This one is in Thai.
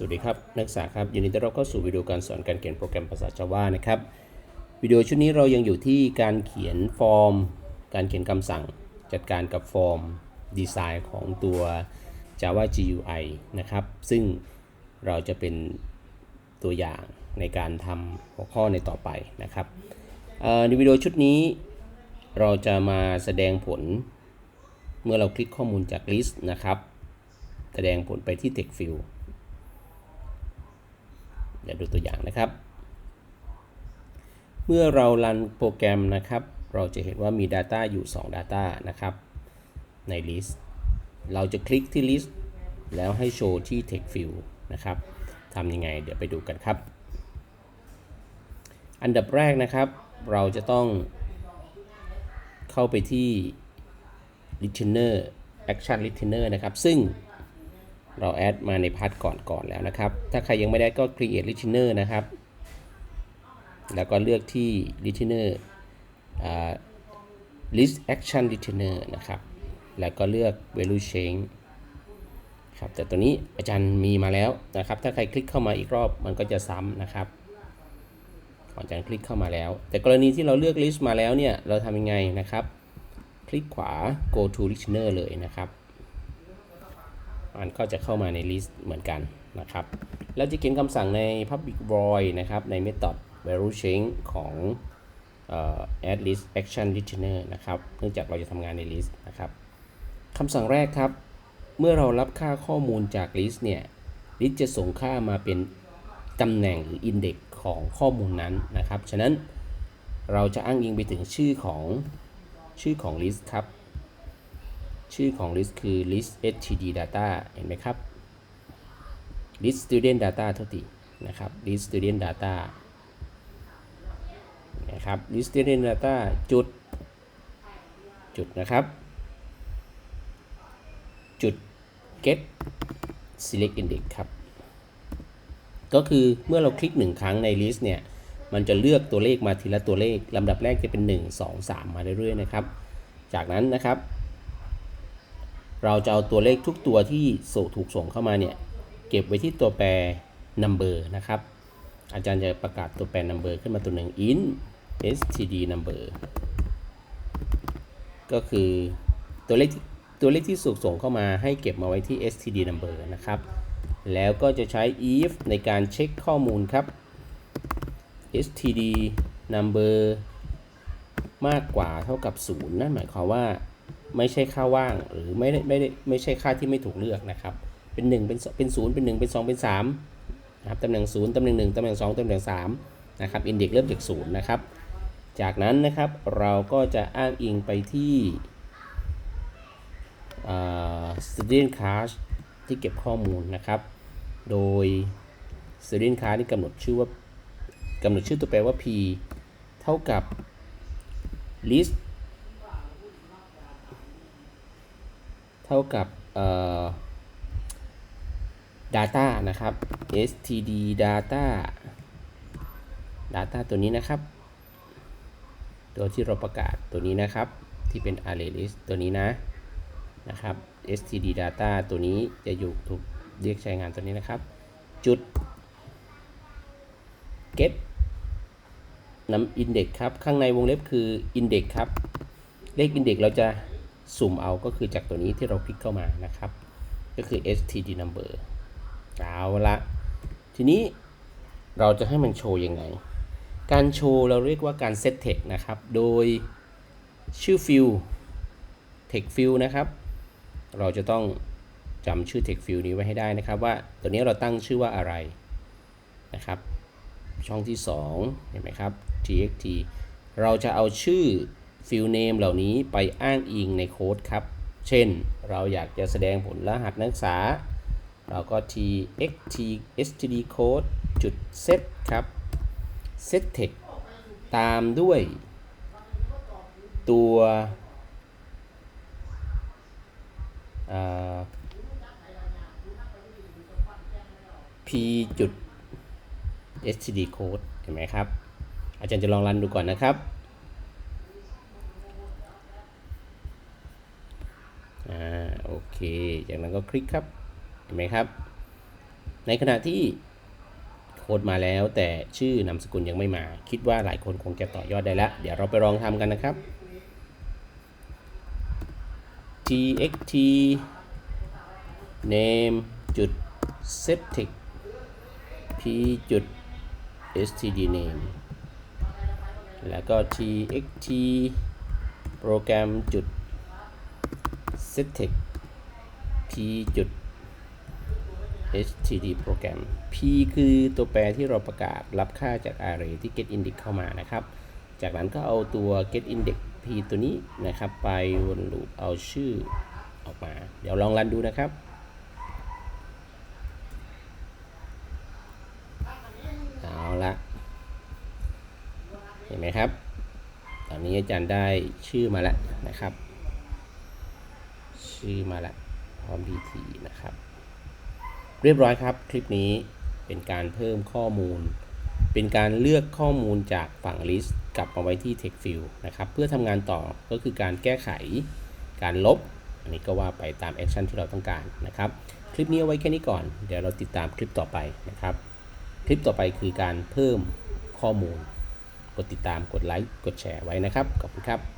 สวัสดีครับ นักศึกษาครับยินดีต้อนรับเข้าสู่วิดีโอการสอนการเขียนโปรแกรมภาษา Java นะครับ วิดีโอชุดนี้เรายังอยู่ที่การเขียนฟอร์ม การเขียนคำสั่ง จัดการกับฟอร์มดีไซน์ของตัว Java GUI นะครับ ซึ่งเราจะเป็นตัวอย่างในการทำหัวข้อในต่อไปนะครับในวิดีโอชุดนี้เราจะมาแสดงผลเมื่อเราคลิกข้อมูลจาก list นะครับ แสดงผลไปที่ text field เดี๋ยวดูตัวอย่างนะครับ เมื่อเรารันโปรแกรมนะครับ เราจะเห็นว่ามี Data อยู่ 2 Data นะครับ ใน list เราจะคลิกที่ list แล้วให้โชว์ที่ text field นะครับทำยังไงเดี๋ยวไปดูกันครับ อันดับแรกนะครับ เราจะต้องเข้าไปที่ listener action listener นะครับ ซึ่ง เราแอดมาในพาร์ทก่อนก่อนแล้วนะครับ ถ้าใครยังไม่ได้ก็ create listener นะครับ แล้วก็เลือกที่ listener อ่า list action listener นะครับ แล้วก็เลือก value change ครับ แต่ตัวนี้อาจารย์มีมาแล้วนะครับ ถ้าใครคลิกเข้ามาอีกรอบมันก็จะซ้ำนะครับอาจารย์คลิกเข้ามาแล้ว แต่กรณีที่เราเลือก list มาแล้วเนี่ย เราทำยังไงนะครับ คลิกขวา go to listener เลยนะครับ มันก็จะเข้ามาใน list เหมือนกันนะครับ แล้วจะเขียนคำสั่งใน public void นะครับ ใน method value change ของเอ่อ add list action listener นะครับ เนื่องจากเราจะทำงานใน list นะครับคำสั่งแรกครับ เมื่อเรารับค่าข้อมูลจาก list เนี่ย list จะส่งค่ามาเป็นตำแหน่งหรือ index ของข้อมูลนั้นนะครับ ฉะนั้นเราจะอ้างอิงไปถึงชื่อของชื่อของ list ครับ ชื่อของ list คือ list std data เห็นไหมครับ list student data เท่าทีนะครับ list student data นะครับ list student data จุด จุดนะครับ จุด get select index ครับ ก็คือเมื่อเราคลิกหนึ่งครั้งใน list เนี่ย มันจะเลือกตัวเลขมาทีละตัวเลขลำดับแรกจะเป็น 1 2 3 มาเรื่อยๆนะครับ จากนั้นนะครับ เราจะเอาตัวเลขทุกตัวที่ส่งถูกส่งเข้ามาเนี่ยเก็บไว้ที่ตัวแปร number นะครับ อาจารย์จะประกาศตัวแปร number ขึ้นมาตัวหนึ่ง int std number ก็คือตัวเลขตัวเลขที่ส่งส่งเข้ามาให้เก็บมาไว้ที่ std number นะครับ แล้วก็จะใช้ if ในการเช็คข้อมูลครับ std number มากกว่าเท่ากับ 0 นั่นหมายความว่า ไม่ใช่ค่าว่างหรือไม่ได้ไม่ได้ไม่ใช่ค่าที่ไม่ถูกเลือกนะครับ เป็น 1 เป็นเป็น0เป็น 1 เป็น 2 เป็น 3 นะครับตำแหน่ง0ตำแหน่ง 1ตำแหน่ง 2ตำแหน่ง3นะครับอินเด็กเริ่มจาก0นะครับ จากนั้นนะครับเราก็จะอ้างอิงไปที่ student class ที่เก็บข้อมูลนะครับ โดย student class นี่กำหนดชื่อว่ากำหนดชื่อตัวแปรว่า p เท่ากับ list เท่ากับเอ่อ data นะครับ std data data ตัวนี้นะครับ ตัวที่เราประกาศตัวนี้นะครับ ที่เป็น array list ตัวนี้นะนะครับ std data ตัวนี้จะอยู่ถูกเรียกใช้งานตัวนี้นะครับ จุด get นำ index ครับ ข้างในวงเล็บคือ index ครับ เลข index เราจะ สุ่มเอาก็คือจากตัวนี้ที่เราคลิกเข้ามานะครับ ก็คือ std number เอาละทีนี้เราจะให้มันโชว์ยังไง การโชว์เราเรียกว่าการ set text นะครับ โดยชื่อ field text field นะครับ เราจะต้องจำชื่อ text field นี้ไว้ให้ได้นะครับว่าตัวนี้เราตั้งชื่อว่าอะไรนะครับ ช่องที่ 2 เห็นไหมครับ txt เราจะเอาชื่อ field name เหล่านี้ไปอ้างอิงในโค้ดครับ เช่น เราอยากจะแสดงผลรหัสนักศึกษา เราก็ txt std code จุด set ครับ set text ตามด้วยตัวเอ่อ p จุด std code เห็นไหมครับ อาจารย์จะลองรันดูก่อนนะครับ อ่า โอ เค จากนั้นก็คลิกครับ เห็นไหมครับ ในขณะที่โค้ดมาแล้วแต่ชื่อนามสกุลยังไม่มา คิดว่าหลายคนคงจะต่อยอดได้แล้ว เดี๋ยวเราไปลองทำกันนะครับ txt name จุด septic p จุด std name แล้วก็ txt โปรแกรมจุด septic p จุด std โปรแกรม p คือตัวแปรที่เราประกาศรับค่าจาก array ที่ get index เข้ามานะครับ จากนั้นก็เอาตัว get index p ตัวนี้นะครับ ไปวนลูปเอาชื่อออกมา เดี๋ยวลองรันดูนะครับเอาละเห็นไหมครับ ตอนนี้อาจารย์ได้ชื่อมาแล้วนะครับ ชื่อมาแล้ว พร้อม dt นะครับ เรียบร้อยครับ คลิปนี้เป็นการเพิ่มข้อมูล เป็นการเลือกข้อมูลจากฝั่ง list กลับมาไว้ที่ text field นะครับ เพื่อทำงานต่อก็คือการแก้ไข การลบ อันนี้ก็ว่าไปตามแอคชั่นที่เราต้องการนะครับ คลิปนี้เอาไว้แค่นี้ก่อน เดี๋ยวเราติดตามคลิปต่อไปนะครับ คลิปต่อไปคือการเพิ่มข้อมูล กดติดตาม กดไลค์ กดแชร์ไว้นะครับ ขอบคุณครับ